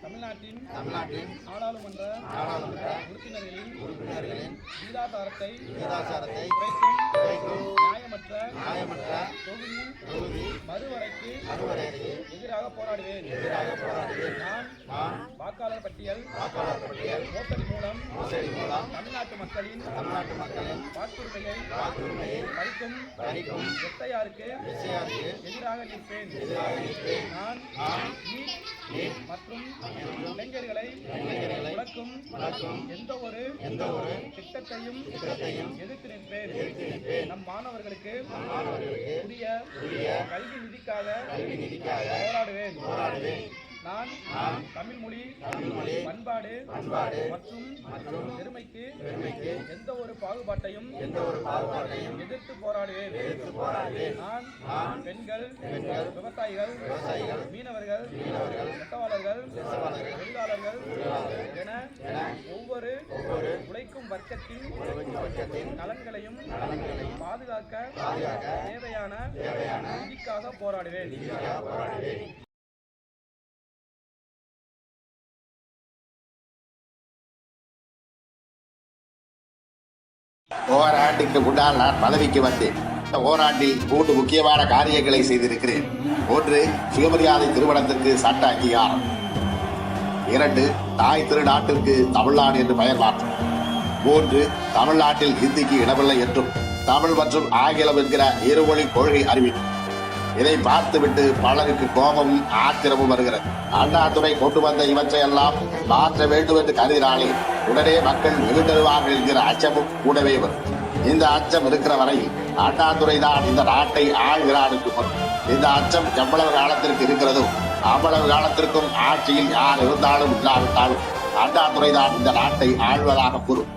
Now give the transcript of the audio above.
தமிழ்நாட்டின் தமிழ்நாட்டின் நாடாளுமன்ற நாடாளுமன்ற உறுப்பினர்களின் உறுப்பினர்களின் வீதாதாரத்தை விகிதாச்சாரத்தை குறைக்கும் குறைக்கும் நியாயமற்ற நியாயமற்ற தொகுதி தொகுதி மறுவரைக்கு மறுவரையறைக்கு எதிராக போராடுவேன்? எதிராக போராடுவேன்? நான் வாக்காளர் பட்டியல் வாக்காளர் பட்டியல் மோசடி மூலம் மோசடி மூலம் தமிழ்நாட்டு மக்களின் தமிழ்நாட்டு மக்களின் வாக்குரிமையை வாக்குரிமையை பறிக்கும் பறிக்கும் எஸ்ஐஆருக்கு எஸ்ஐஆருக்கு எதிராக நிற்பேன். எதிராக நிற்பேன். நான் நான் மற்றும் இளைஞர்களை இளைஞர்களை வளர்க்கும் வளர்க்கும் எந்த ஒரு எந்த ஒரு திட்டத்தையும் திட்டத்தையும் எதிர்த்து நிற்பேன். நம் மாணவர்களுக்கு உரிய உரிய கல்வி கல்வி நிதிக்காக போராடுவேன். போராடுவேன். நான் தமிழ் மொழி பண்பாடு மற்றும் பெருமைக்கு எந்த ஒரு பாகுபாட்டையும் எந்த ஒரு பாகுபாட்டையும் எதிர்த்து போராடுவேன். நான் பெண்கள் பெண்கள், விவசாயிகள் விவசாயிகள், மீனவர்கள் நெசவாளர்கள், தொழிலாளர்கள் வர்க்கத்தின் நலன்களையும் பாதுகாக்க தேவையான நிதிக்காக போராடுவேன். நிதிக்காக போராடுவேன். ஓராண்டுக்கு முன்னால் நான் பதவிக்கு வந்தேன். இந்த ஓராண்டில் மூன்று முக்கியமான காரியங்களை செய்திருக்கிறேன். ஒன்று சுயமரியாதை திருமணத்திற்கு சட்ட அங்கீகாரம். இரண்டு தாய் திருநாட்டிற்கு தமிழ்நாடு என்று பெயர் மாற்றம். மூன்று தமிழ்நாட்டில் ஹிந்திக்கு இடமில்லை என்றும் தமிழ் மற்றும் ஆங்கிலம் என்கிற இருமொழி கொள்கை அறிவிக்கும் இதை பார்த்துவிட்டு பலருக்கு கோபமும் ஆத்திரமும் வருகிறது. அண்ணாதுரை கொண்டு வந்த இவற்றையெல்லாம் மாற்ற வேண்டும் என்று கருதினாலே உடனே மக்கள் எழுந்தருவார்கள் என்கிற அச்சமும் கூடவே வரும். இந்த அச்சம் இருக்கிற வரையில் அண்ணாதுரை தான் இந்த நாட்டை ஆள்கிறானுக்கு என்று இந்த அச்சம் எவ்வளவு காலத்திற்கு இருக்கிறதோ அவ்வளவு காலத்திற்கும் ஆட்சியில் யார் இருந்தாலும் இல்லாவிட்டாலும் அண்ணாதுரை தான் இந்த நாட்டை ஆழ்வதாக கூறும்.